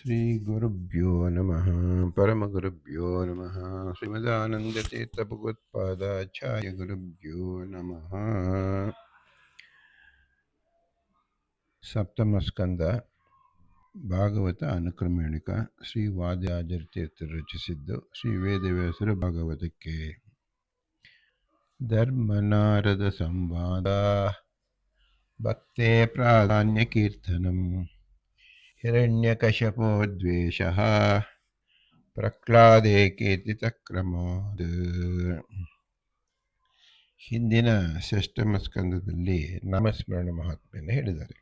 श्रीगुरुभ्यो नमः परमगुरुभ्यो नमः श्रीमदानन्दतीर्थभगवत्पादाचार्य गुरुभ्यो नमः ಸಪ್ತಮಸ್ಕಂದ ಭಾಗವತ ಅನುಕ್ರಮಣಿಕ ಶ್ರೀ ವಾದ್ಯಾಜರ್ತೀರ್ಥರು ರಚಿಸಿದ್ದು ಶ್ರೀ ವೇದವ್ಯಾಸರು ಭಾಗವತಕ್ಕೆ ಧರ್ಮನಾರದ ಸಂವಾದ ಭಕ್ತೆ ಪ್ರಾಧಾನ್ಯ ಕೀರ್ತನಂ ಹಿರಣ್ಯಕಶಪೋ ದ್ವೇಷ ಪ್ರಹ್ಲಾದೆ ಕೀರ್ತಿತಕ್ರಮಾದ್ ಹಿಂದಿನ ಷಷ್ಟಮ ಸ್ಕಂದದಲ್ಲಿ ನಾಮಸ್ಮರಣ ಮಹಾತ್ಮೆಯನ್ನು ಹೇಳಿದ್ದಾರೆ.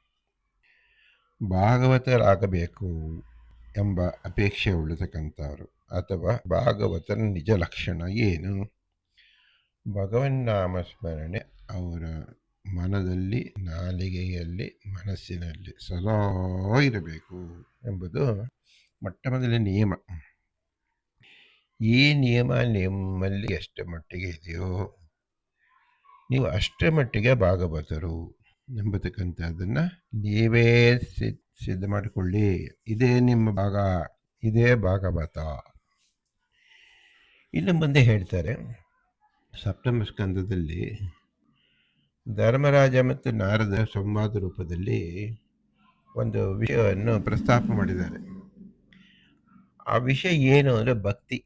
ಭಾಗವತರಾಗಬೇಕು ಎಂಬ ಅಪೇಕ್ಷೆ ಉಳಿತಕ್ಕಂಥವರು ಅಥವಾ ಭಾಗವತನ ನಿಜ ಲಕ್ಷಣ ಏನು? ಭಗವನ್ ನಾಮಸ್ಮರಣೆ ಅವರ ಮನದಲ್ಲಿ, ನಾಲಿಗೆಯಲ್ಲಿ, ಮನಸ್ಸಿನಲ್ಲಿ ಸದಾ ಇರಬೇಕು ಎಂಬುದು ಮೊಟ್ಟ ಮೊದಲ ನಿಯಮ. ಈ ನಿಯಮ ನಿಮ್ಮಲ್ಲಿ ಎಷ್ಟು ಮಟ್ಟಿಗೆ ಇದೆಯೋ, ನೀವು ಅಷ್ಟರ ಮಟ್ಟಿಗೆ ಭಾಗವತರು ಎಂಬತಕ್ಕಂಥದ್ದನ್ನು ನೀವೇ ಸಿದ್, ಸಿದ್ಧ ಮಾಡಿಕೊಳ್ಳಿ. ಇದೇ ನಿಮ್ಮ ಭಾಗ, ಇದೇ ಭಾಗವತ. ಇನ್ನು ಮುಂದೆ ಹೇಳ್ತಾರೆ, ಸಪ್ತಮ ಸ್ಕಂದದಲ್ಲಿ ಧರ್ಮರಾಜ ಮತ್ತು ನಾರದ ಸಂವಾದ ರೂಪದಲ್ಲಿ ಒಂದು ವಿಷಯವನ್ನು ಪ್ರಸ್ತಾಪ ಮಾಡಿದ್ದಾರೆ. ಆ ವಿಷಯ ಏನು ಅಂದರೆ ಭಕ್ತಿ.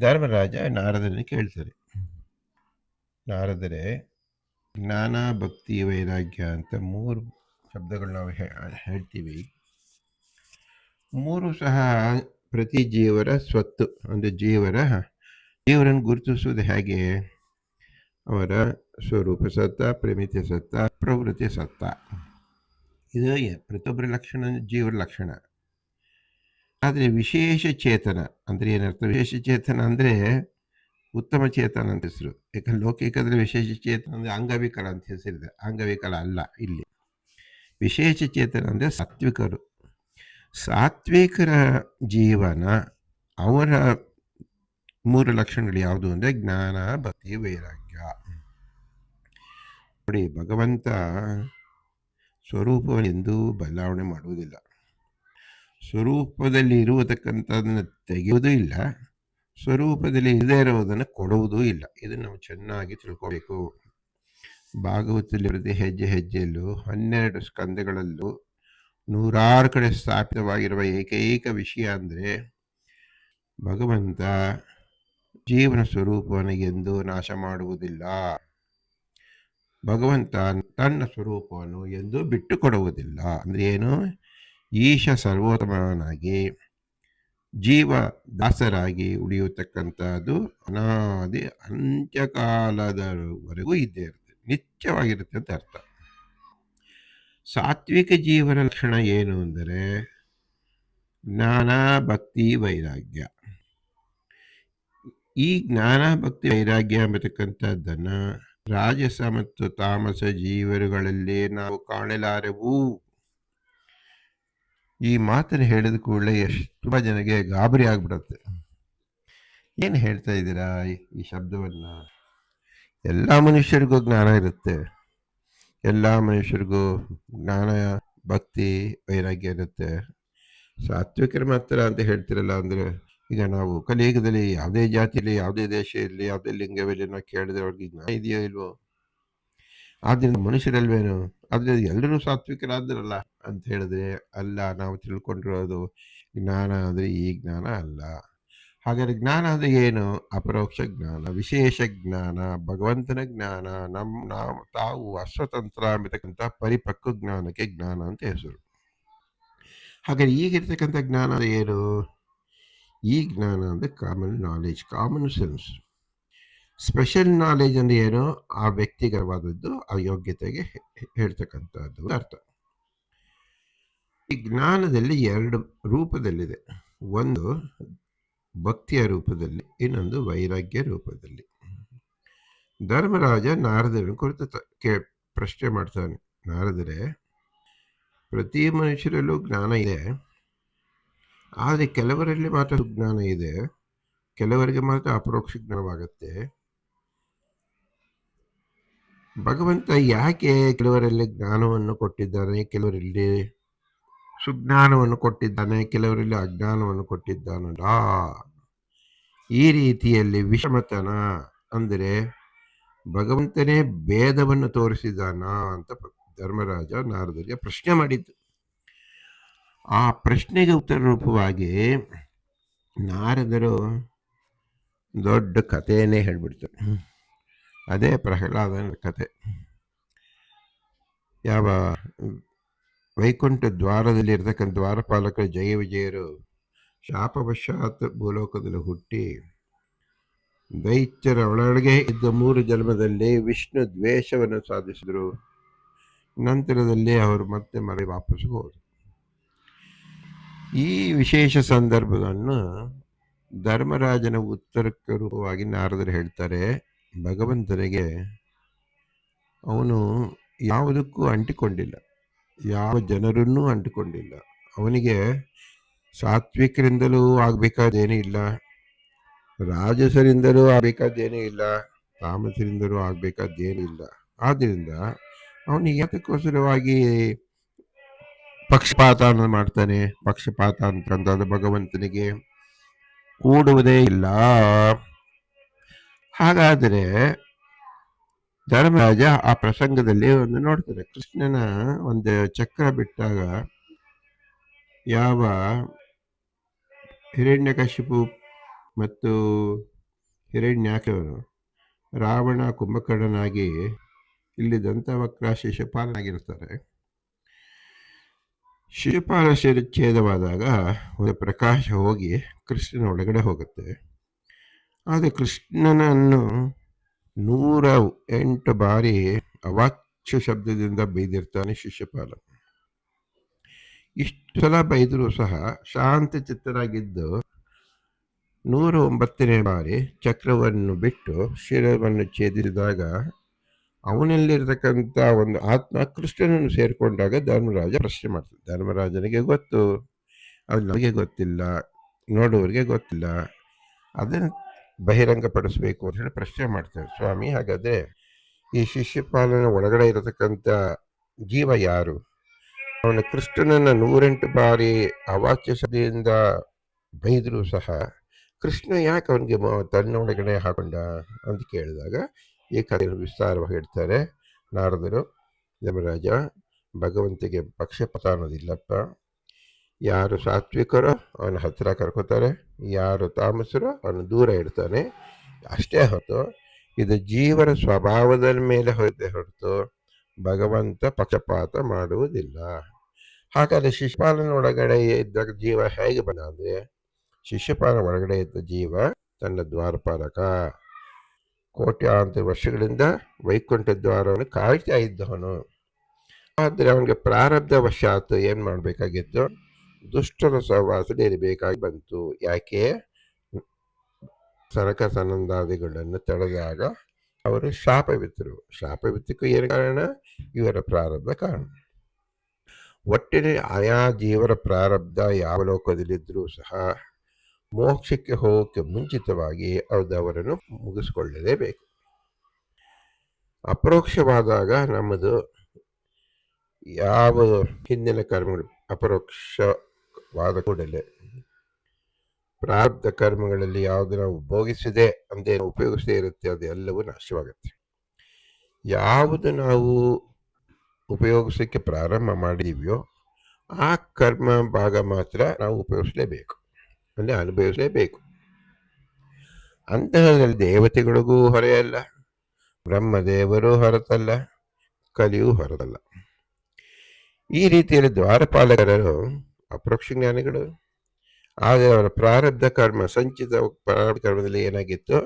ಧರ್ಮರಾಜ ನಾರದನ್ನು ಕೇಳ್ತಾರೆ. ನಾರದರೆ, ಜ್ಞಾನ, ಭಕ್ತಿ, ವೈರಾಗ್ಯ ಅಂತ ಮೂರು ಶಬ್ದಗಳು ನಾವು ಹೇಳ್ತೀವಿ. ಮೂರು ಸಹ ಪ್ರತಿ ಜೀವರ ಸ್ವತ್ತು. ಅಂದರೆ ಜೀವರ, ಜೀವರನ್ನು ಗುರುತಿಸುವುದು ಹೇಗೆ? ಅವರ ಸ್ವರೂಪ ಸತ್ತ ಪ್ರೇಮಿತ್ಯ ಸತ್ತ, ಪ್ರವೃತ್ತಿ ಸತ್ತ. ಇದು ಪ್ರತಿಯೊಬ್ಬರ ಲಕ್ಷಣ, ಜೀವರ ಲಕ್ಷಣ. ಆದರೆ ವಿಶೇಷ ಚೇತನ ಅಂದರೆ ಏನರ್ಥ? ವಿಶೇಷ ಚೇತನ ಅಂದರೆ ಉತ್ತಮ ಚೇತನ ಅಂತ ಹೆಸರು. ಯಾಕಂದ್ರೆ ಲೌಕಿಕದಲ್ಲಿ ವಿಶೇಷ ಚೇತನ ಅಂದರೆ ಅಂಗವಿಕಲ ಅಂತ ಹೆಸರಿದೆ ಅಂಗವಿಕಲ ಅಲ್ಲ ಇಲ್ಲಿ. ವಿಶೇಷ ಚೇತನ ಅಂದರೆ ಸಾತ್ವಿಕರು. ಸಾತ್ವಿಕರ ಜೀವನ ಅವರ ಮೂರು ಲಕ್ಷಣಗಳು ಯಾವುದು ಅಂದರೆ ಜ್ಞಾನ, ಭಕ್ತಿ, ವೈರಾಗ್ಯ. ನೋಡಿ ಭಗವಂತ ಸ್ವರೂಪವೆಂದೂ ಬದಲಾವಣೆ ಮಾಡುವುದಿಲ್ಲ. ಸ್ವರೂಪದಲ್ಲಿ ಇರುವತಕ್ಕಂಥದನ್ನು ತೆಗೆಯುವುದೂ ಇಲ್ಲ. ಸ್ವರೂಪದಲ್ಲಿ ಇಲ್ಲದೇ ಇರುವುದನ್ನು ಕೊಡುವುದೂ ಇಲ್ಲ. ಇದನ್ನು ನಾವು ಚೆನ್ನಾಗಿ ತಿಳ್ಕೊಬೇಕು. ಭಾಗವತದಲ್ಲಿ ಪ್ರತಿ ಹೆಜ್ಜೆ ಹೆಜ್ಜೆಯಲ್ಲೂ, ಹನ್ನೆರಡು ಸ್ಕಂದಗಳಲ್ಲೂ, ನೂರಾರು ಕಡೆ ಸ್ಥಾಪಿತವಾಗಿರುವ ಏಕೈಕ ವಿಷಯ ಅಂದರೆ, ಭಗವಂತ ಜೀವನ ಸ್ವರೂಪವನ್ನು ಎಂದೂ ನಾಶ ಮಾಡುವುದಿಲ್ಲ. ಭಗವಂತ ತನ್ನ ಸ್ವರೂಪವನ್ನು ಎಂದು ಬಿಟ್ಟು ಕೊಡುವುದಿಲ್ಲ ಅಂದರೆ ಏನು? ಈಶ ಸರ್ವೋತ್ತಮನಾಗಿ, ಜೀವ ದಾಸರಾಗಿ ಉಳಿಯತಕ್ಕಂಥದ್ದು ಅನಾದಿ ಅಂತ್ಯಕಾಲದವರೆಗೂ ಇದ್ದೇ ಇರುತ್ತೆ. ನಿತ್ಯವಾಗಿರುತ್ತೆ ಅಂತ ಅರ್ಥ. ಸಾತ್ವಿಕ ಜೀವನ ಲಕ್ಷಣ ಏನು ಅಂದರೆ, ಜ್ಞಾನ ಭಕ್ತಿ ವೈರಾಗ್ಯ. ಈ ಜ್ಞಾನ ಭಕ್ತಿ ವೈರಾಗ್ಯ ಎಂಬತಕ್ಕಂಥದ್ದನ್ನು ರಾಜಸ ಮತ್ತು ತಾಮಸ ಜೀವರುಗಳಲ್ಲಿ ನಾವು ಕಾಣಲಾರೆವು. ಈ ಮಾತನ್ನು ಹೇಳಿದ ಕೂಡಲೇ ಎಷ್ಟು ಜನಗೆ ಗಾಬರಿ ಆಗ್ಬಿಡುತ್ತೆ. ಏನು ಹೇಳ್ತಾ ಇದ್ದೀರಾ ಈ ಶಬ್ದವನ್ನು? ಎಲ್ಲ ಮನುಷ್ಯರಿಗೂ ಜ್ಞಾನ ಇರುತ್ತೆ. ಎಲ್ಲ ಮನುಷ್ಯರಿಗೂ ಜ್ಞಾನ, ಭಕ್ತಿ, ವೈರಾಗ್ಯ ಇರುತ್ತೆ. ಸಾತ್ವಿಕರು ಮಾತ್ರ ಅಂತ ಹೇಳ್ತಿರಲ್ಲ ಅಂದರೆ ಈಗ ನಾವು ಕಲಿಯುಗದಲ್ಲಿ ಯಾವುದೇ ಜಾತಿಯಲ್ಲಿ, ಯಾವುದೇ ದೇಶ ಇರಲಿ ಯಾವುದೇ ಲಿಂಗವಿರಲಿ ನಾವು ಕೇಳಿದ್ರೆ ಅವ್ರಿಗೆ ಜ್ಞಾನ ಇದೆಯೋ ಇಲ್ವೋ? ಆದ್ದರಿಂದ ಮನುಷ್ಯರಲ್ವೇನು? ಆದರೆ ಎಲ್ಲರೂ ಸಾತ್ವಿಕರಾದ್ರಲ್ಲ ಅಂತ ಹೇಳಿದ್ರೆ ಅಲ್ಲ, ನಾವು ತಿಳ್ಕೊಂಡಿರೋದು ಜ್ಞಾನ ಅಂದರೆ ಈ ಜ್ಞಾನ ಅಲ್ಲ. ಹಾಗಾದ್ರೆ ಜ್ಞಾನ ಅಂದರೆ ಏನು? ಅಪರೋಕ್ಷ ಜ್ಞಾನ, ವಿಶೇಷ ಜ್ಞಾನ, ಭಗವಂತನ ಜ್ಞಾನ ನಮ್ಮ ನಾವು, ತಾವು ಅಸ್ವತಂತ್ರ ಎಂಬತಕ್ಕಂಥ ಪರಿಪಕ್ವ ಜ್ಞಾನಕ್ಕೆ ಜ್ಞಾನ ಅಂತ ಹೆಸರು. ಹಾಗಾದ್ರೆ ಈಗಿರ್ತಕ್ಕಂಥ ಜ್ಞಾನ ಏನು? ಈ ಜ್ಞಾನ ಅಂದರೆ common knowledge common sense special knowledge ಅಂದರೆ ಏನೋ? ಆ ವ್ಯಕ್ತಿಗರವಾದದ್ದು, ಆ ಯೋಗ್ಯತೆಗೆ ಹೇಳ್ತಕ್ಕಂಥದ್ದು ಅರ್ಥ. ಈ ಜ್ಞಾನದಲ್ಲಿ ಎರಡು ರೂಪದಲ್ಲಿದೆ. ಒಂದು ಭಕ್ತಿಯ ರೂಪದಲ್ಲಿ, ಇನ್ನೊಂದು ವೈರಾಗ್ಯ ರೂಪದಲ್ಲಿ. ಧರ್ಮರಾಜ ನಾರದರನ್ನು ಕುರಿತು ಕೇ, ಪ್ರಶ್ನೆ ಮಾಡ್ತಾನೆ. ನಾರದರೆ, ಪ್ರತಿ ಮನುಷ್ಯರಲ್ಲೂ ಜ್ಞಾನ ಇದೆ. ಆದರೆ ಕೆಲವರಲ್ಲಿ ಮಾತ್ರ ಜ್ಞಾನ ಇದೆ. ಕೆಲವರಿಗೆ ಮಾತ್ರ ಅಪರೋಕ್ಷ ಜ್ಞಾನವಾಗುತ್ತೆ. ಭಗವಂತ ಯಾಕೆ ಕೆಲವರಲ್ಲಿ ಜ್ಞಾನವನ್ನು ಕೊಟ್ಟಿದ್ದಾನೆ, ಕೆಲವರಲ್ಲಿ ಸುಜ್ಞಾನವನ್ನು ಕೊಟ್ಟಿದ್ದಾನೆ, ಕೆಲವರಲ್ಲಿ ಅಜ್ಞಾನವನ್ನು ಕೊಟ್ಟಿದ್ದಾನಲ್ಲ? ಈ ರೀತಿಯಲ್ಲಿ ವಿಷಮತನ ಅಂದರೆ ಭಗವಂತನೇ ಭೇದವನ್ನು ತೋರಿಸಿದಾನ ಅಂತ ಧರ್ಮರಾಜ ನಾರದರಿಗೆ ಪ್ರಶ್ನೆ ಮಾಡಿದ್ದು. ಆ ಪ್ರಶ್ನೆಗೆ ಉತ್ತರ ರೂಪವಾಗಿ ನಾರದರು ದೊಡ್ಡ ಕಥೆಯೇ ಹೇಳ್ಬಿಡ್ತಾರೆ. ಅದೇ ಪ್ರಹ್ಲಾದನ ಕತೆ ಯಾವ ವೈಕುಂಠ ದ್ವಾರದಲ್ಲಿ ಇರತಕ್ಕಂಥ ದ್ವಾರಪಾಲಕರು ಜಯ ವಿಜಯರು ಶಾಪವಶಾತ್ ಭೂಲೋಕದಲ್ಲಿ ಹುಟ್ಟಿ ದೈತ್ಯರ ಒಳಗೆ ಇದ್ದ ಮೂರು ಜನ್ಮದಲ್ಲಿ ವಿಷ್ಣು ದ್ವೇಷವನ್ನು ಸಾಧಿಸಿದರು. ನಂತರದಲ್ಲಿ ಅವರು ಮತ್ತೆ ಮರಳಿ ವಾಪಸ್ ಹೋದರು. ಈ ವಿಶೇಷ ಸಂದರ್ಭವನ್ನು ಧರ್ಮರಾಜನ ಉತ್ತರಕ್ಕೆ ರೂಪವಾಗಿ ನಾರದರು ಹೇಳ್ತಾರೆ. ಭಗವಂತನಿಗೆ ಅವನು ಯಾವುದಕ್ಕೂ ಅಂಟಿಕೊಂಡಿಲ್ಲ. ಯಾವ ಜನರನ್ನೂ ಅಂಟಿಕೊಂಡಿಲ್ಲ. ಅವನಿಗೆ ಸಾತ್ವಿಕರಿಂದಲೂ ಆಗಬೇಕಾದೇನೂ ಇಲ್ಲ. ರಾಜಸರಿಂದಲೂ ಆಗಬೇಕಾದ್ದೇನೂ ಇಲ್ಲ. ತಾಮಸರಿಂದಲೂ ಆಗಬೇಕಾದ್ದೇನೂ ಇಲ್ಲ. ಆದ್ದರಿಂದ ಅವನು ಯಾತಕ್ಕೋಸ್ಕರವಾಗಿ ಪಕ್ಷಪಾತ ಮಾಡ್ತಾನೆ. ಪಕ್ಷಪಾತ ಅಂತಂದ್ರೆ ಭಗವಂತನಿಗೆ ಕೂಡುವುದೇ ಇಲ್ಲ. ಹಾಗಾದರೆ ಧರ್ಮರಾಜ ಆ ಪ್ರಸಂಗದಲ್ಲಿ ಒಂದು ನೋಡ್ತಾರೆ. ಕೃಷ್ಣನ ಒಂದು ಚಕ್ರ ಬಿಟ್ಟಾಗ ಯಾವ ಹಿರಣ್ಯಕಶಿಪು ಮತ್ತು ಹಿರಣ್ಯಾಕವರು ರಾವಣ ಕುಂಭಕರ್ಣನಾಗಿ ಇಲ್ಲಿ ದಂತವಕ್ರ ಶಿಶುಪಾಲನಾಗಿರ್ತಾರೆ ಶಿಶುಪಾಲ ಶಿರಚ್ಛೇದವಾದಾಗ ಒಂದು ಪ್ರಕಾಶ ಹೋಗಿ ಕೃಷ್ಣನ ಒಳಗಡೆ ಹೋಗುತ್ತೆ. ಆದರೆ ಕೃಷ್ಣನನ್ನು ನೂರ ಎಂಟು ಬಾರಿ ಅವಾಚ್ಯ ಶಬ್ದದಿಂದ ಬೈದಿರ್ತಾನೆ ಶಿಷ್ಯಪಾಲ. ಇಷ್ಟು ಸಲ ಬೈದರೂ ಸಹ ಶಾಂತ ಚಿತ್ತರಾಗಿದ್ದು ನೂರ ಒಂಬತ್ತನೇ ಬಾರಿ ಚಕ್ರವನ್ನು ಬಿಟ್ಟು ಶಿರವನ್ನು ಛೇದಿಸಿದಾಗ ಅವನಲ್ಲಿರ್ತಕ್ಕಂಥ ಒಂದು ಆತ್ಮ ಕೃಷ್ಣನನ್ನು ಸೇರಿಕೊಂಡಾಗ ಧರ್ಮರಾಜ ಪ್ರಶ್ನೆ ಮಾಡ್ತಾನೆ. ಧರ್ಮರಾಜನಿಗೆ ಗೊತ್ತು ಅದು ನಮಗೆ ಗೊತ್ತಿಲ್ಲ, ನೋಡುವವರಿಗೆ ಗೊತ್ತಿಲ್ಲ, ಅದನ್ನು ಬಹಿರಂಗಪಡಿಸಬೇಕು ಅಂತ ಹೇಳಿ ಪ್ರಶ್ನೆ ಮಾಡ್ತಾರೆ ಸ್ವಾಮಿ, ಹಾಗಾದರೆ ಈ ಶಿಷ್ಯಪಾಲನ ಒಳಗಡೆ ಇರತಕ್ಕಂಥ ಜೀವ ಯಾರು? ಅವನು ಕೃಷ್ಣನನ್ನು ನೂರೆಂಟು ಬಾರಿ ಅವಾಚ್ಯ ಸಭೆಯಿಂದ ಬೈದರೂ ಸಹ ಕೃಷ್ಣ ಯಾಕೆ ಅವನಿಗೆ ತನ್ನ ಒಳಗಡೆ ಹಾಕೊಂಡ ಅಂತ ಕೇಳಿದಾಗ ಈ ಕಥೆಯನ್ನು ವಿಸ್ತಾರವಾಗಿ ಹೇಳ್ತಾರೆ. ನಾರದರು ಯಮರಾಜ ಭಗವಂತಿಗೆ ಪಕ್ಷಪಾತ ಅನ್ನೋದಿಲ್ಲಪ್ಪ ಯಾರು ಸಾತ್ವಿಕರೋ, ಅವನ ಹತ್ತಿರ ಕರ್ಕೋತಾರೆ. ಯಾರು ತಾಮಸರೋ, ಅವನು ದೂರ ಇಡ್ತಾನೆ ಅಷ್ಟೇ ಹೊರತು, ಇದು ಜೀವರ ಸ್ವಭಾವದ ಮೇಲೆ ಹೊರತೆ ಹೊರತು ಭಗವಂತ ಪಕ್ಷಪಾತ ಮಾಡುವುದಿಲ್ಲ. ಹಾಗಾದರೆ ಶಿಶುಪಾಲನ ಒಳಗಡೆ ಇದ್ದ ಜೀವ ಹೇಗೆ ಬಂದ ಅಂದರೆ, ಶಿಶುಪಾಲನ ಒಳಗಡೆ ಇದ್ದ ಜೀವ ತನ್ನ ದ್ವಾರಪಾಲಕ. ಕೋಟ್ಯಾಂತರ ವರ್ಷಗಳಿಂದ ವೈಕುಂಠ ದ್ವಾರವನ್ನು ಕಾಯ್ತಾ ಇದ್ದವನು. ಆದರೆ ಅವನಿಗೆ ಪ್ರಾರಬ್ಧ ವಶಾತ್ ಏನು ಮಾಡಬೇಕಾಗಿತ್ತು? ದುಷ್ಟರ ಸಹವಾಸದಲ್ಲಿ ಇರಬೇಕಾಗಿ ಬಂತು. ಯಾಕೆ? ಸರಕ ಸನಂದಾದಿಗಳನ್ನು ತಡೆದಾಗ ಅವರು ಶಾಪವಿತ್ತರು ಶಾಪವಿತ್ತಕ್ಕೂ ಏನು ಕಾರಣ? ಇವರ ಪ್ರಾರಬ್ಧ ಕಾರಣ. ಒಟ್ಟಿನ ಆಯಾ ಜೀವರ ಪ್ರಾರಬ್ಧ ಯಾವ ಲೋಕದಲ್ಲಿದ್ದರೂ ಸಹ ಮೋಕ್ಷಕ್ಕೆ ಹೋಗೋಕ್ಕೆ ಮುಂಚಿತವಾಗಿ ಅದು ಅವರನ್ನು ಮುಗಿಸ್ಕೊಳ್ಳಲೇಬೇಕು. ಅಪರೋಕ್ಷವಾದಾಗ ನಮ್ಮದು ಯಾವ ಹಿಂದಿನ ಕರ್ಮಗಳು ಅಪರೋಕ್ಷವಾದ ಕೂಡಲೇ. ಪ್ರಾರಬ್ಧ ಕರ್ಮಗಳಲ್ಲಿ ಯಾವುದು ನಾವು ಭೋಗಿಸಿದೆ ಅಂದೇನು ಉಪಯೋಗಿಸದೇ ಇರುತ್ತೆ, ಅದು ಎಲ್ಲವೂ ನಾಶವಾಗುತ್ತೆ. ಯಾವುದು ನಾವು ಉಪಯೋಗಿಸೋಕ್ಕೆ ಪ್ರಾರಂಭ ಮಾಡಿದೀವಿಯೋ, ಆ ಕರ್ಮ ಭಾಗ ಮಾತ್ರ ನಾವು ಉಪಯೋಗಿಸಲೇಬೇಕು. ಅಂದರೆ ಅನುಭವಿಸಲೇಬೇಕು ಅಂತಹದಲ್ಲಿ ದೇವತೆಗಳಿಗೂ ಹೊರೆಯಲ್ಲ, ಬ್ರಹ್ಮದೇವರು ಹೊರತಲ್ಲ, ಕಲಿಯೂ ಹೊರತಲ್ಲ. ಈ ರೀತಿಯಲ್ಲಿ ದ್ವಾರಪಾಲಕರರು ಅಪ್ರೋಕ್ಷ ಜ್ಞಾನಿಗಳು. ಆದರೆ ಅವರ ಪ್ರಾರಬ್ಧ ಕರ್ಮ, ಸಂಚಿತ ಪ್ರಾರಬ್ಧ ಕರ್ಮದಲ್ಲಿ ಏನಾಗಿತ್ತು?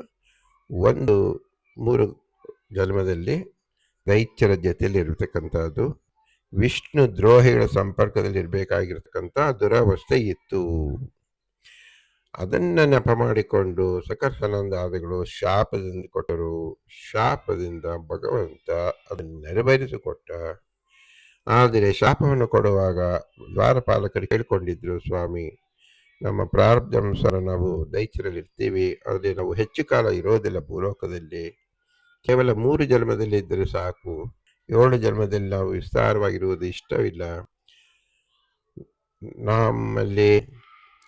ಒಂದು, ಮೂರು ಜನ್ಮದಲ್ಲಿ ದೈತ್ಯರ ಜೊತೆಯಲ್ಲಿ ಇರತಕ್ಕಂಥದ್ದು, ವಿಷ್ಣು ದ್ರೋಹಿಗಳ ಸಂಪರ್ಕದಲ್ಲಿ ಇರಬೇಕಾಗಿರ್ತಕ್ಕಂಥ ದುರವಸ್ಥೆ ಇತ್ತು. ಅದನ್ನು ನೆಪ ಮಾಡಿಕೊಂಡು ಸಕರ್ಸನಂದಾದಿಗಳು ಶಾಪದಿಂದ ಕೊಟ್ಟರು. ಶಾಪದಿಂದ ಭಗವಂತ ಅದನ್ನು ನೆರವೇರಿಸಿಕೊಟ್ಟ. ಆದರೆ ಶಾಪವನ್ನು ಕೊಡುವಾಗ ದ್ವಾರಪಾಲಕರು ಕೇಳಿಕೊಂಡಿದ್ರು, ಸ್ವಾಮಿ, ನಮ್ಮ ಪ್ರಾರಬ್ಧಾನುಸಾರ ನಾವು ದೈತ್ಯರಲ್ಲಿರ್ತೀವಿ. ಆದರೆ ನಾವು ಹೆಚ್ಚು ಕಾಲ ಇರೋದಿಲ್ಲ ಭೂಲೋಕದಲ್ಲಿ. ಕೇವಲ ಮೂರು ಜನ್ಮದಲ್ಲಿ ಇದ್ದರೆ ಸಾಕು. ಏಳು ಜನ್ಮದಲ್ಲಿ ನಾವು ವಿಸ್ತಾರವಾಗಿರುವುದು ಇಷ್ಟವಿಲ್ಲ. ನಮ್ಮಲ್ಲಿ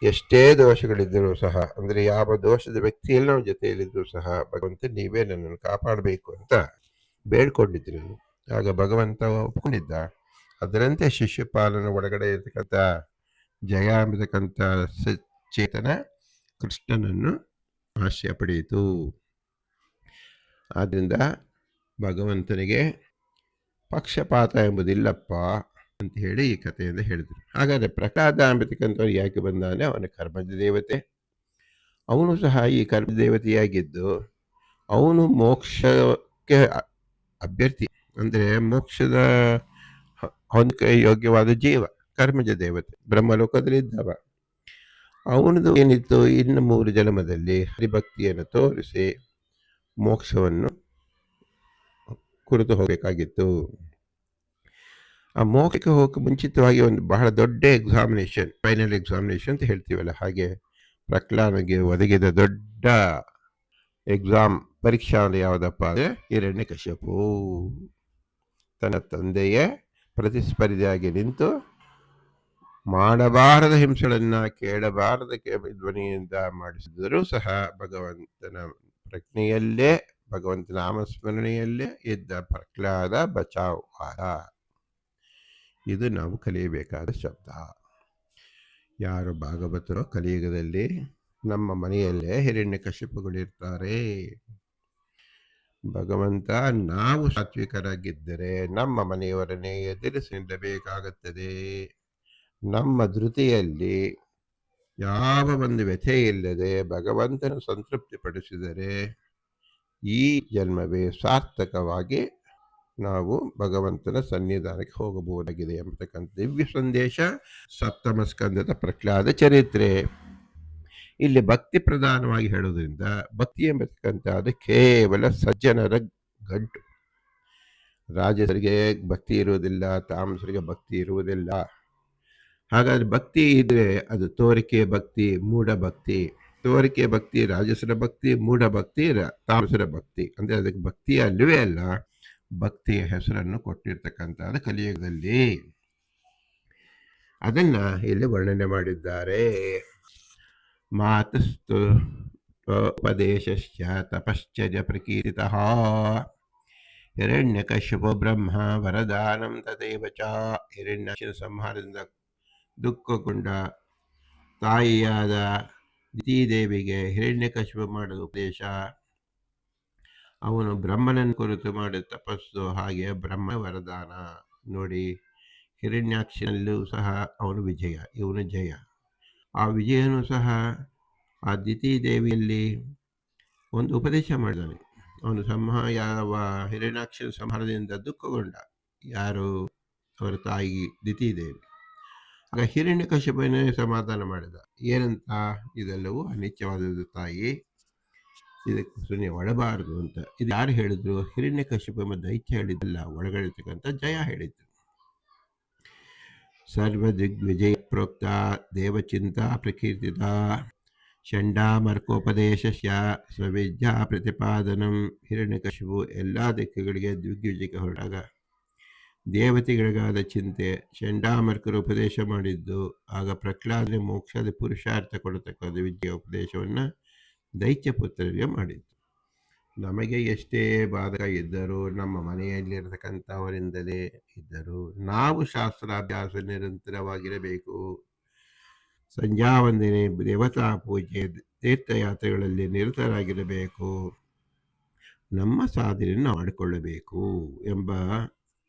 ಎಷ್ಟೇ ದೋಷಗಳಿದ್ದರೂ ಸಹ, ಅಂದರೆ ಯಾವ ದೋಷದ ವ್ಯಕ್ತಿಯಲ್ಲಿ ನಾವು ಜೊತೆಯಲ್ಲಿದ್ದರೂ ಸಹ, ಭಗವಂತ ನೀವೇ ನನ್ನನ್ನು ಕಾಪಾಡಬೇಕು ಅಂತ ಬೇಡ್ಕೊಂಡಿದ್ರು. ಆಗ ಭಗವಂತ ಒಪ್ಕೊಂಡಿದ್ದ. ಅದರಂತೆ ಶಿಶುಪಾಲನ ಒಳಗಡೆ ಇರತಕ್ಕಂಥ ಜಯ ಎಂಬತಕ್ಕಂಥ ಚೇತನ ಕೃಷ್ಣನನ್ನು ಆಶ್ರಯ ಪಡೆಯಿತು. ಆದ್ದರಿಂದ ಭಗವಂತನಿಗೆ ಪಕ್ಷಪಾತ ಎಂಬುದಿಲ್ಲಪ್ಪ. ಅಂತ ಹೇಳಿ ಈ ಕಥೆಯಿಂದ ಹೇಳಿದರು. ಹಾಗಾದರೆ ಪ್ರಹ್ಲಾದ ಎಂಬತಕ್ಕಂಥವ್ರು ಯಾಕೆ ಬಂದಾನೆ? ಅವನ ಕರ್ಮಜ ದೇವತೆ. ಅವನು ಸಹ ಈ ಕರ್ಮ ದೇವತೆಯಾಗಿದ್ದು, ಅವನು ಮೋಕ್ಷಕ್ಕೆ ಅಭ್ಯರ್ಥಿ. ಅಂದರೆ ಮೋಕ್ಷದ ಹೊಂದಿಕೆ ಯೋಗ್ಯವಾದ ಜೀವ ಕರ್ಮಜ ದೇವತೆ ಬ್ರಹ್ಮಲೋಕದಲ್ಲಿದ್ದವ ಅವನದು ಏನಿತ್ತು? ಇನ್ನು ಮೂರು ಜನ್ಮದಲ್ಲಿ ಹರಿಭಕ್ತಿಯನ್ನು ತೋರಿಸಿ ಮೋಕ್ಷವನ್ನು ಕುರಿತು ಹೋಗಬೇಕಾಗಿತ್ತು. ಆ ಮೋಕ್ಷಕ್ಕೆ ಹೋಗಕ್ಕೆ ಮುಂಚಿತವಾಗಿ ಒಂದು ಬಹಳ ದೊಡ್ಡ ಎಕ್ಸಾಮಿನೇಷನ್ ಫೈನಲ್ ಎಕ್ಸಾಮಿನೇಷನ್ ಅಂತ ಹೇಳ್ತೀವಲ್ಲ, ಹಾಗೆ ಪ್ರಕ್ಲಾನಿಗೆ ಒದಗಿದ ದೊಡ್ಡ ಎಕ್ಸಾಮ್ ಪರೀಕ್ಷಾ ಅಂದ್ರೆ ಯಾವುದಪ್ಪ ಅಂದರೆ ಹಿರಣ್ಯ ಕಶ್ಯಪು. ತನ್ನ ತಂದೆಯೇ ಪ್ರತಿಸ್ಪರ್ಧಿಯಾಗಿ ನಿಂತು ಮಾಡಬಾರದ ಹಿಂಸೆಗಳನ್ನ ಕೇಳಬಾರದ ಧ್ವನಿಯಿಂದ ಮಾಡಿಸಿದರೂ ಸಹ ಭಗವಂತನ ಪ್ರಜ್ಞೆಯಲ್ಲೇ ಭಗವಂತನ ನಾಮಸ್ಮರಣೆಯಲ್ಲೇ ಇದ್ದ ಪ್ರಹ್ಲಾದ ಬಚಾವ್ ಇದು ನಾವು ಕಲಿಯಬೇಕಾದ ಶಬ್ದ. ಯಾರು ಭಾಗವತರೋ ಕಲಿಯುಗದಲ್ಲಿ ನಮ್ಮ ಮನೆಯಲ್ಲೇ ಹಿರಣ್ಯ ಕಶಿಪುಗಳಿರ್ತಾರೆ ಭಗವಂತ, ನಾವು ಸಾತ್ವಿಕರಾಗಿದ್ದರೆ ನಮ್ಮ ಮನೆಯವರನ್ನೇ ಎದುರಿಸಿ ನಿಲ್ಲಬೇಕಾಗುತ್ತದೆ. ನಮ್ಮ ಧೃತಿಯಲ್ಲಿ ಯಾವ ಒಂದು ವ್ಯಥೆ ಇಲ್ಲದೆ ಭಗವಂತನ ಸಂತೃಪ್ತಿಪಡಿಸಿದರೆ ಈ ಜನ್ಮವೇ ಸಾರ್ಥಕವಾಗಿ ನಾವು ಭಗವಂತನ ಸನ್ನಿಧಾನಕ್ಕೆ ಹೋಗಬಹುದಾಗಿದೆ ಎಂಬತಕ್ಕಂಥ ದಿವ್ಯ ಸಂದೇಶ ಸಪ್ತಮ ಸ್ಕಂದದ ಪ್ರಹ್ಲಾದ ಚರಿತ್ರೆ. ಇಲ್ಲಿ ಭಕ್ತಿ ಪ್ರಧಾನವಾಗಿ ಹೇಳೋದ್ರಿಂದ ಭಕ್ತಿ ಎಂಬತಕ್ಕಂಥದ್ದು ಕೇವಲ ಸಜ್ಜನರ ಗಂಟು. ರಾಜಸರಿಗೆ ಭಕ್ತಿ ಇರುವುದಿಲ್ಲ ತಾಮಸರಿಗೆ ಭಕ್ತಿ ಇರುವುದಿಲ್ಲ. ಹಾಗಾದ್ರೆ ಭಕ್ತಿ ಇದ್ರೆ ಅದು ತೋರಿಕೆ ಭಕ್ತಿ, ಮೂಢ ಭಕ್ತಿ. ತೋರಿಕೆ ಭಕ್ತಿ, ರಾಜಸರ ಭಕ್ತಿ, ಮೂಢ ಭಕ್ತಿ ತಾಮಸರ ಭಕ್ತಿ. ಅಂದ್ರೆ ಅದಕ್ಕೆ ಭಕ್ತಿ ಅಲ್ಲವೇ ಅಲ್ಲ. ಭಕ್ತಿಯ ಹೆಸರನ್ನು ಕೊಟ್ಟಿರ್ತಕ್ಕಂಥದ್ದು ಕಲಿಯುಗದಲ್ಲಿ. ಅದನ್ನು ಇಲ್ಲಿ ವರ್ಣನೆ ಮಾಡಿದ್ದಾರೆ. ಮಾತಸ್ತು ಉಪದೇಶಶ್ಚ ತಪಶ್ಚಜ ಪ್ರಕೀರ್ತಿತಃ. ಹಿರಣ್ಯಕಶ್ಯಪೋ ಬ್ರಹ್ಮ ವರದಾನಂ ತದೇವ ಚ ಹಿರಣ್ಯ ಸಂಹಾರದಿಂದ ದುಃಖಗೊಂಡ ತಾಯಿಯಾದ ದಿತಿದೇವಿಗೆ ಹಿರಣ್ಯಕಶ್ಯಪ ಮಾಡಿದ ಉಪದೇಶ. ಅವನು ಬ್ರಹ್ಮನನ್ನು ಕುರಿತು ಮಾಡಿದ ತಪಸ್ಸು, ಹಾಗೆ ಬ್ರಹ್ಮ ವರದಾನ ನೋಡಿ ಹಿರಣ್ಯಾಕ್ಷನಲ್ಲೂ ಸಹ ಅವನು ವಿಜಯ, ಇವನು ಜಯ. ಆ ವಿಜಯನೂ ಸಹ ಆ ದಿತಿ ದೇವಿಯಲ್ಲಿ ಒಂದು ಉಪದೇಶ ಮಾಡಿದಾನೆ. ಅವನು ಸಂಹ ಯಾವ ಹಿರಣ್ಯಾಕ್ಷನ ಸಂಹಾರದಿಂದ ದುಃಖಗೊಂಡ ಯಾರು? ಅವರ ತಾಯಿ ದಿತಿ ದೇವಿ ಆಗ ಹಿರಣ್ಯ ಕಶ್ಯಪನೇ ಸಮಾಧಾನ ಮಾಡಿದ. ಏನಂತ? ಇದೆಲ್ಲವೂ ಅನಿತ್ಯವಾದದ್ದು ತಾಯಿ. ಇದಕ್ಕೆ ಸುನಿ ಒಳಬಾರದು ಅಂತ. ಇದು ಯಾರು ಹೇಳಿದ್ರು? ಹಿರಣ್ಯ ಕಶ್ಯಪ ಎಂಬ ದೈತ್ಯ ಹೇಳಿದ್ದಲ್ಲ, ಒಳಗಡೆ ಇರ್ತಕ್ಕಂಥ ಜಯ ಹೇಳಿದ್ರು. ಸರ್ವ ದಿಗ್ವಿಜಯ ಪ್ರೋಕ್ತ ದೇವಚಿಂತ ಪ್ರಕೀರ್ತಿತ ಷಂಡಾಮರ್ಕೋಪದೇಶ ಸ್ವವಿದ್ಯಾ ಪ್ರತಿಪಾದನಂ. ಹಿರಣ್ಯಕಶಿಪು ಎಲ್ಲ ದಿಕ್ಕುಗಳಿಗೆ ದಿಗ್ವಿಜಯಕ್ಕೆ ಹೊರಟಾಗ ದೇವತೆಗಳಿಗಾದ ಚಿಂತೆ ಶಂಡಾಮರ್ಕರು ಉಪದೇಶ ಮಾಡಿದ್ದು, ಆಗ ಪ್ರಹ್ಲಾದನೆ ಮೋಕ್ಷದ ಪುರುಷಾರ್ಥ ಕೊಡತಕ್ಕಂಥ ವಿದ್ಯೆಯ ಉಪದೇಶವನ್ನು ದೈತ್ಯ ಪುತ್ರರಿಗೆ ಮಾಡಿದ್ದು. ನಮಗೆ ಎಷ್ಟೇ ಬಾಧಕ ಇದ್ದರೂ ನಮ್ಮ ಮನೆಯಲ್ಲಿರತಕ್ಕಂಥವರಿಂದಲೇ ಇದ್ದರು ನಾವು ಶಾಸ್ತ್ರಾಭ್ಯಾಸ ನಿರಂತರವಾಗಿರಬೇಕು. ಸಂಧ್ಯಾ ವಂದನೆ ದೇವತಾ ಪೂಜೆ, ತೀರ್ಥಯಾತ್ರೆಗಳಲ್ಲಿ ನಿರತರಾಗಿರಬೇಕು. ನಮ್ಮ ಸಾಧನೆಯನ್ನು ಮಾಡಿಕೊಳ್ಳಬೇಕು ಎಂಬ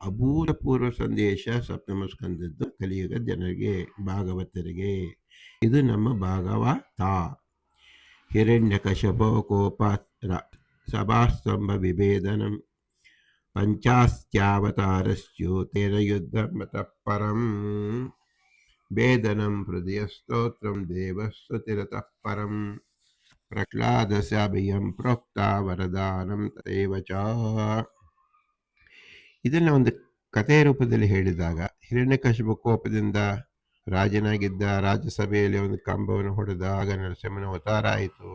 ಅಭೂತಪೂರ್ವ ಸಂದೇಶ ಸಪ್ತಮ ಸ್ಕಂದದ್ದು ಕಲಿಯುಗ ಜನರಿಗೆ, ಭಾಗವತರಿಗೆ. ಇದು ನಮ್ಮ ಭಾಗವತ ಹಿರಣ್ಯಕಶಪೋ ಕೋಪ ರ- ಸಭಾಸ್ತಂಭ ವಿಭೇದನಂ ಪಂಚಾಸ್ತ್ಯಾವತಾರಸ್ಯೋತೇನ ಯುದ್ಧಮತಃ ಪರಂ ಭೇದನಂ ಹೃದಯ ಸ್ತೋತ್ರ ದೇವಸ್ವತಿರತ ಪರಂ ಪ್ರಹ್ಲಾದಸ್ಯಾಭಿಯಂ ಪ್ರೋಕ್ತ ವರದಾನಂ ತದೇವ ಇದನ್ನು ಒಂದು ಕಥೆಯ ರೂಪದಲ್ಲಿ ಹೇಳಿದಾಗ ಹಿರಣ್ಯಕಶಭ ಕೋಪದಿಂದ ರಾಜನಾಗಿದ್ದ ರಾಜ್ಯಸಭೆಯಲ್ಲಿ ಒಂದು ಕಂಬವನ್ನು ಹೊಡೆದ, ಆಗ ನರಸಿಂಹನ ಅವತಾರ ಆಯಿತು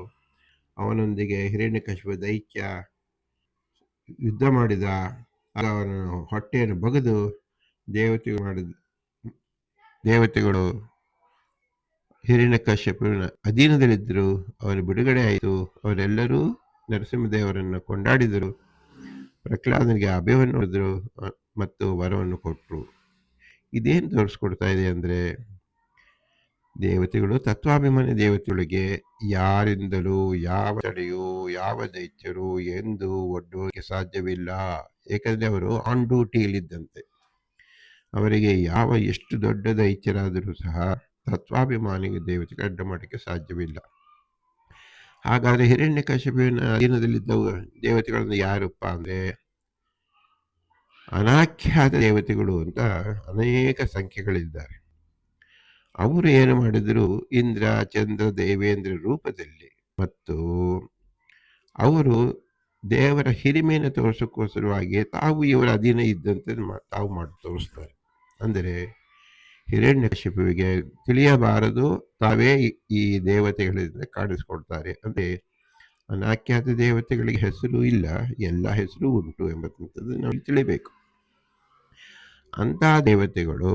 ಅವನೊಂದಿಗೆ ಹಿರಣ್ಯಕಶಿಪು ದೈತ್ಯ ಯುದ್ಧ ಮಾಡಿದ. ಆಗ ಅವನು ಹೊಟ್ಟೆಯನ್ನು ಬಗೆದು ದೇವತೆಗಳು ಮಾಡಿದ, ದೇವತೆಗಳು ಹಿರಣ್ಯಕಶ್ಯಪನ ಅಧೀನದಲ್ಲಿದ್ದರು. ಅವರ ಬಿಡುಗಡೆ ಆಯಿತು. ಅವರೆಲ್ಲರೂ ನರಸಿಂಹದೇವರನ್ನು ಕೊಂಡಾಡಿದರು. ಪ್ರಹ್ಲಾದನಿಗೆ ಅಭಯವನ್ನು ಹೊಡೆದರು ಮತ್ತು ವರವನ್ನು ಕೊಟ್ಟರು. ಇದೇನು ತೋರಿಸ್ಕೊಡ್ತಾ ಇದೆ ಅಂದರೆ, ದೇವತೆಗಳು ತತ್ವಾಭಿಮಾನಿ ದೇವತೆಗಳಿಗೆ ಯಾರಿಂದಲೂ ಯಾವ ತಡೆಯೂ, ಯಾವ ದೈತ್ಯರು ಎಂದು ಒಡ್ಡೋಕೆ ಸಾಧ್ಯವಿಲ್ಲ. ಏಕೆಂದರೆ ಅವರು ಆನ್ ಡ್ಯೂಟಿಯಲ್ಲಿದ್ದಂತೆ ಅವರಿಗೆ ಯಾವ ಎಷ್ಟು ದೊಡ್ಡ ದೈತ್ಯರಾದರೂ ಸಹ ತತ್ವಾಭಿಮಾನಿ ದೇವತೆಗೆ ಅಡ್ಡ ಮಾಡೋಕ್ಕೆ ಸಾಧ್ಯವಿಲ್ಲ. ಹಾಗಾದರೆ ಹಿರಣ್ಯಕಶಿಪಿನ ಅಧೀನದಲ್ಲಿದ್ದ ದೇವತೆಗಳನ್ನು ಯಾರಪ್ಪ ಅಂದರೆ ಅನಾಖ್ಯಾತ ದೇವತೆಗಳು ಅಂತ ಅನೇಕ ಸಂಖ್ಯೆಗಳಿದ್ದಾರೆ. ಅವರು ಏನು ಮಾಡಿದರು? ಇಂದ್ರ, ಚಂದ್ರ, ದೇವೇಂದ್ರ ರೂಪದಲ್ಲಿ. ಮತ್ತು ಅವರು ದೇವರ ಹಿರಿಮೆಯನ್ನು ತೋರಿಸೋಕ್ಕೋಸ್ಕರವಾಗಿ ತಾವು ಇವರ ಅಧೀನ ಇದ್ದಂತೆ ತಾವು ಮಾಡಿ, ತೋರಿಸ್ತಾರೆ. ಅಂದರೆ ಹಿರಣ್ಯಕಶಿಪುವಿಗೆ ತಿಳಿಯಬಾರದು, ತಾವೇ ಈ- ದೇವತೆಗಳಿಂದ ಕಾಣಿಸ್ಕೊಳ್ತಾರೆ. ಅಂದರೆ ಅನಾಖ್ಯಾತ ದೇವತೆಗಳಿಗೆ ಹೆಸರು ಇಲ್ಲ, ಎಲ್ಲ ಹೆಸರು ಉಂಟು ಎಂಬಂಥದ್ದು ನಾವು ತಿಳಿಬೇಕು. ಅಂಥ ದೇವತೆಗಳು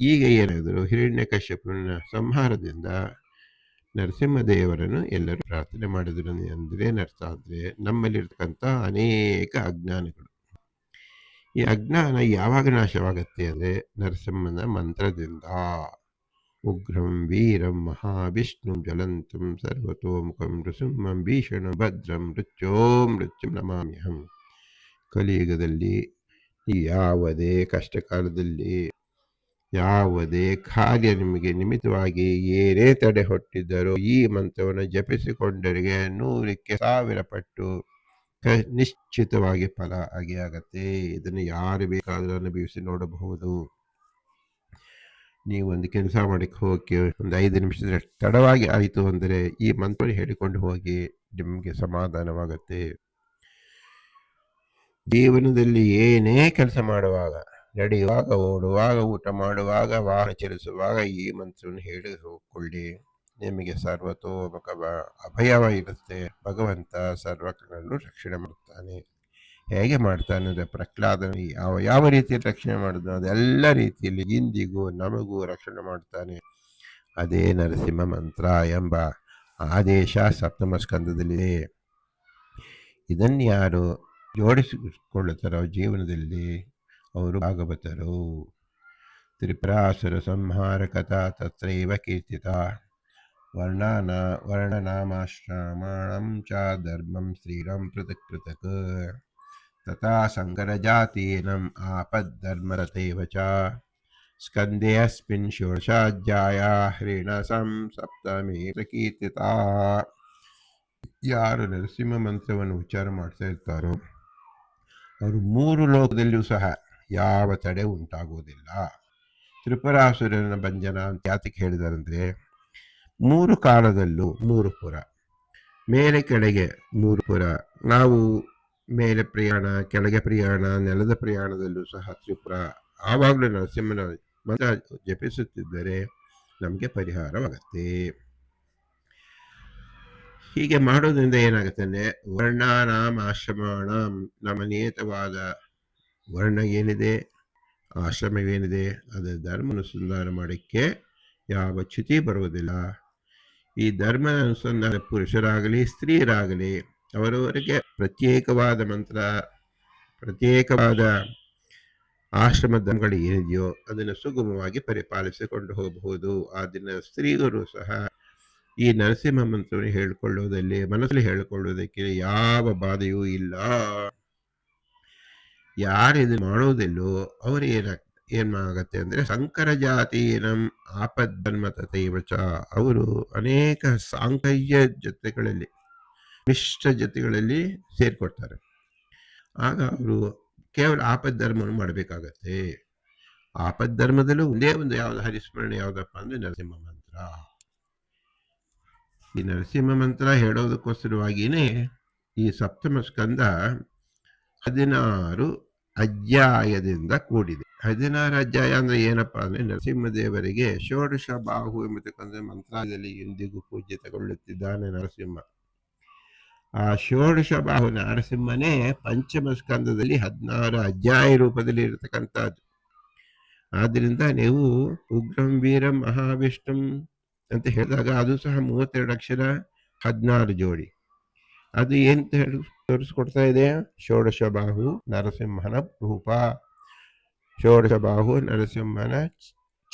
ಈಗ ಏನಾದರು ಹಿರಣ್ಯಕಶ್ಯಪನ ಸಂಹಾರದಿಂದ ನರಸಿಂಹದೇವರನ್ನು ಎಲ್ಲರೂ ಪ್ರಾರ್ಥನೆ ಮಾಡಿದ್ರು ಅಂದರೆ ನರಸಾದ್ರೆ ನಮ್ಮಲ್ಲಿರ್ತಕ್ಕಂಥ ಅನೇಕ ಅಜ್ಞಾನಗಳು. ಈ ಅಜ್ಞಾನ ಯಾವಾಗ ನಾಶವಾಗತ್ತೆ ಅಂದರೆ ನರಸಿಂಹನ ಮಂತ್ರದಿಂದ. ಉಗ್ರಂ, ವೀರಂ, ಮಹಾವಿಷ್ಣು ಜ್ವಲಂತಂ ಸರ್ವತೋಮುಖಂ, ನೃಸಿಂಹಂ, ಭೀಷಣ, ಭದ್ರಂ, ಮೃತ್ಯೋ, ಮೃತ್ಯುಂ ನಮಾಮ್ಯಹಂ. ಕಲಿಯುಗದಲ್ಲಿ ಯಾವುದೇ ಕಷ್ಟಕಾಲದಲ್ಲಿ, ಯಾವುದೇ ಕಾರ್ಯ ನಿಮಗೆ ನಿಮಿತ್ತವಾಗಿ ಏನೇ ತಡೆ ಹೊಟ್ಟಿದ್ದರೂ ಈ ಮಂತ್ರವನ್ನು ಜಪಿಸಿಕೊಂಡರಿಗೆ ನೂರಕ್ಕೆ ಸಾವಿರ ಪಟ್ಟು ನಿಶ್ಚಿತವಾಗಿ ಫಲ ಆಗಿ ಆಗತ್ತೆ ಇದನ್ನು ಯಾರು ಬೇಕಾದರೂ ಅನುಭವಿಸಿ ನೋಡಬಹುದು. ನೀವು ಒಂದು ಕೆಲಸ ಮಾಡಕ್ಕೆ ಹೋಗಿ, ಒಂದು ಐದು ನಿಮಿಷದ ತಡವಾಗಿ ಆಯಿತು ಅಂದರೆ ಈ ಮಂತ್ರ ಹೇಳಿಕೊಂಡು ಹೋಗಿ ನಿಮಗೆ ಸಮಾಧಾನವಾಗತ್ತೆ. ಜೀವನದಲ್ಲಿ ಏನೇ ಕೆಲಸ ಮಾಡುವಾಗ, ನಡೆಯುವಾಗ, ಓಡುವಾಗ, ಊಟ ಮಾಡುವಾಗ, ವಾಹನ ಚಲಿಸುವಾಗ ಈ ಮಂತ್ರವನ್ನು ಹೇಳಿ ಹೋಗಿಕೊಳ್ಳಿ ನಿಮಗೆ ಸರ್ವತೋಮುಖ ಅಭಯವ ಇರುತ್ತೆ ಭಗವಂತ ಸರ್ವಕರನ್ನು ರಕ್ಷಣೆ ಮಾಡುತ್ತಾನೆ. ಹೇಗೆ ಮಾಡ್ತಾನೆ ಅಂದರೆ ಪ್ರಹ್ಲಾದನ ಯಾವ ಯಾವ ರೀತಿಯಲ್ಲಿ ರಕ್ಷಣೆ ಮಾಡೋದು ಅದೆಲ್ಲ ರೀತಿಯಲ್ಲಿ ಇಂದಿಗೂ ನಮಗೂ ರಕ್ಷಣೆ ಮಾಡ್ತಾನೆ ಅದೇ ನರಸಿಂಹ ಮಂತ್ರ ಎಂಬ ಆದೇಶ ಸಪ್ತಮ ಸ್ಕಂದದಲ್ಲಿದೆ. ಇದನ್ನು ಯಾರು ಜೋಡಿಸಿಕೊಳ್ಳುತ್ತಾರೋ ಜೀವನದಲ್ಲಿ ಅವರು ಭಾಗವತರು. ತ್ರಿಪುರಾಸುರ ಸಂಹಾರ ಕಥಾ ತತ್ರೈವ ಕೀರ್ತಿತ. ವರ್ಣಾನ ವರ್ಣನಾಮಾಶ್ರಮಾಣಂ ಚ ಧರ್ಮಂ ಶ್ರೀರಂ ಪೃಥಕ್ ಪೃಥಕ್. ತಥಾ ಸಂಕರಜಾತೀನಂ ಆಪದ್ಧರ್ಮರತೈವ ಚ. ಸ್ಕಂದೇ ಅಸ್ಮಿನ್ ಷೋಡಶಾಧ್ಯಾಯ ಹ್ರೀಣಸಂ ಸಪ್ತಮಿ ಪ್ರಕೀರ್ತಿತ ಯಾರು ನರಸಿಂಹ ಮಂತ್ರವನ್ನು ಉಚ್ಚಾರ ಮಾಡ್ತಾ ಇರ್ತಾರೋ ಅವರು ಮೂರು ಲೋಕದಲ್ಲಿಯೂ ಸಹ ಯಾವ ತಡೆ ಉಂಟಾಗುವುದಿಲ್ಲ. ತ್ರಿಪುರಾಸುರನ ಭಂಜನ ಅಂತ ಯಾತಕ್ಕೆ ಹೇಳಿದಾರಂದ್ರೆ, ಮೂರು ಕಾಲದಲ್ಲೂ ಮೂರು ಪುರ, ಮೇಲೆ ಕೆಳಗೆ ಮೂರು ಪುರ, ನಾವು ಮೇಲೆ ಪ್ರಯಾಣ, ಕೆಳಗೆ ಪ್ರಯಾಣ, ನೆಲದ ಪ್ರಯಾಣದಲ್ಲೂ ಸಹ ತ್ರಿಪುರ, ಆವಾಗಲೂ ನರಸಿಂಹನ ಮಂತ್ರ ಜಪಿಸುತ್ತಿದ್ದರೆ ನಮಗೆ ಪರಿಹಾರವಾಗತ್ತೆ. ಹೀಗೆ ಮಾಡೋದ್ರಿಂದ ಏನಾಗುತ್ತೆ ವರ್ಣಾನಾಂ ಆಶ್ರಮಾಣಾಂ ನಮ್ಮ ನಿಯತವಾದ ವರ್ಣ ಏನಿದೆ, ಆಶ್ರಮವೇನಿದೆ ಅದರ ಧರ್ಮ ಅನುಸಂಧಾನ ಮಾಡೋಕ್ಕೆ ಯಾವ ಚ್ಯುತಿ ಬರುವುದಿಲ್ಲ. ಈ ಧರ್ಮ ಅನುಸಂಧಾನ ಪುರುಷರಾಗಲಿ ಸ್ತ್ರೀಯರಾಗಲಿ ಅವರವರಿಗೆ ಪ್ರತ್ಯೇಕವಾದ ಮಂತ್ರ, ಪ್ರತ್ಯೇಕವಾದ ಆಶ್ರಮ ಧರ್ಮಗಳು ಏನಿದೆಯೋ ಅದನ್ನು ಸುಗಮವಾಗಿ ಪರಿಪಾಲಿಸಿಕೊಂಡು ಹೋಗಬಹುದು. ಆ ದಿನ ಸ್ತ್ರೀಯರು ಸಹ ಈ ನರಸಿಂಹ ಮಂತ್ರವನ್ನು ಹೇಳಿಕೊಳ್ಳುವುದಲ್ಲಿ ಮನಸ್ಸಲ್ಲಿ ಹೇಳಿಕೊಳ್ಳುವುದಕ್ಕೆ ಯಾವ ಬಾಧೆಯೂ ಇಲ್ಲ. ಯಾರು ಇದು ಮಾಡೋದಿಲ್ಲೋ ಅವರು ಏನು, ಏನಾಗತ್ತೆ ಅಂದರೆ, ಸಂಕರ ಜಾತಿ ನಮ್ಮ ತಥೈವ ಚ ಅವರು ಅನೇಕ ಸಾಂಕಯ್ಯ ಜೊತೆಗಳಲ್ಲಿ, ಮಿಶ್ರ ಜೊತೆಗಳಲ್ಲಿ ಸೇರ್ಕೊಡ್ತಾರೆ ಆಗ ಅವರು ಕೇವಲ ಆಪದ್ಧರ್ಮವನ್ನು ಮಾಡಬೇಕಾಗತ್ತೆ. ಆಪದ್ಧರ್ಮದಲ್ಲೂ ಒಂದೇ ಒಂದು ಯಾವ್ದು ಹರಿಸ್ಮರಣೆ ಯಾವುದಪ್ಪ ಅಂದರೆ ನರಸಿಂಹ ಮಂತ್ರ ಈ ನರಸಿಂಹ ಮಂತ್ರ ಹೇಳೋದಕ್ಕೋಸ್ಕರವಾಗಿಯೇ ಈ ಸಪ್ತಮ ಸ್ಕಂದ ಹದಿನಾರು ಅಧ್ಯಾಯದಿಂದ ಕೂಡಿದೆ. ಹದಿನಾರು ಅಧ್ಯಾಯ ಅಂದ್ರೆ ಏನಪ್ಪ ಅಂದ್ರೆ ನರಸಿಂಹದೇವರಿಗೆ ಷೋಡಶ ಬಾಹು ಎಂಬತಕ್ಕಂಥ ಮಂತ್ರದಲ್ಲಿ ಎಂದಿಗೂ ಪೂಜ್ಯತೆಗೊಳ್ಳುತ್ತಿದ್ದಾನೆ ನರಸಿಂಹ. ಆ ಷೋಡಶ ಬಾಹು ನರಸಿಂಹನೇ ಪಂಚಮ ಸ್ಕಂದದಲ್ಲಿ ಹದಿನಾರು ಅಧ್ಯಾಯ ರೂಪದಲ್ಲಿ ಇರತಕ್ಕಂಥದ್ದು. ಆದ್ದರಿಂದ ನೀವು ಉಗ್ರಂ, ವೀರಂ, ಮಹಾವಿಷ್ಣುಂ ಅಂತ ಹೇಳಿದಾಗ ಅದು ಸಹ ಮೂವತ್ತೆರಡು ಅಕ್ಷರ ಹದಿನಾರು ಜೋಡಿ. ಅದು ಏನು ಹೇಳಿ ತೋರಿಸ್ಕೊಡ್ತಾ ಇದೆ? ಷೋಡಶ ಬಾಹು ನರಸಿಂಹನ ರೂಪ. ಷೋಡಶ ಬಾಹು ನರಸಿಂಹನ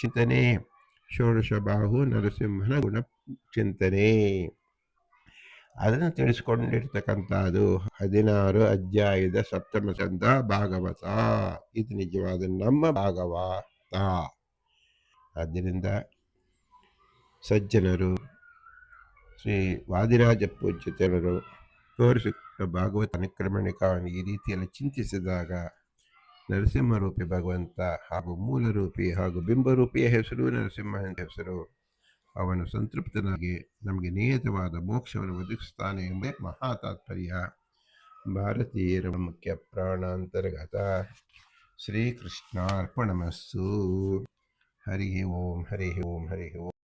ಚಿಂತನೆ. ಷೋಡಶ ಬಾಹು ನರಸಿಂಹನ ಗುಣ ಚಿಂತನೆ. ಅದನ್ನು ತಿಳಿಸ್ಕೊಂಡಿರ್ತಕ್ಕಂಥದ್ದು ಹದಿನಾರು ಅಧ್ಯಾಯದ ಸಪ್ತಮ ಚಂದ ಭಾಗವತ. ಇದು ನಿಜವಾದ ನಮ್ಮ ಭಾಗವತ. ಆದ್ದರಿಂದ ಸಜ್ಜನರು, ಶ್ರೀ ವಾದಿರಾಜ ಪೂಜ್ಯತನರು ತೋರಿಸಿಕೊಟ್ಟ ಭಾಗವತ ಅನುಕ್ರಮಣಿಕವನ್ನು ಈ ರೀತಿಯಲ್ಲಿ ಚಿಂತಿಸಿದಾಗ ನರಸಿಂಹರೂಪಿ ಭಗವಂತ ಹಾಗೂ ಮೂಲರೂಪಿ ಹಾಗೂ ಬಿಂಬರೂಪಿಯ ಹೆಸರು ನರಸಿಂಹ ಎಂದ ಹೆಸರು ಅವನು ಸಂತೃಪ್ತನಾಗಿ ನಮಗೆ ನಿಯತವಾದ ಮೋಕ್ಷವನ್ನು ಒದಗಿಸುತ್ತಾನೆ ಎಂಬ ಮಹಾ ತಾತ್ಪರ್ಯ. ಭಾರತೀಯರ ಮುಖ್ಯ ಪ್ರಾಣಾಂತರ್ಗತ ಶ್ರೀಕೃಷ್ಣಾರ್ಪಣಮಸ್ಸು. ಹರಿ ಓಂ ಹರಿ ಓಂ ಹರಿ ಓಂ.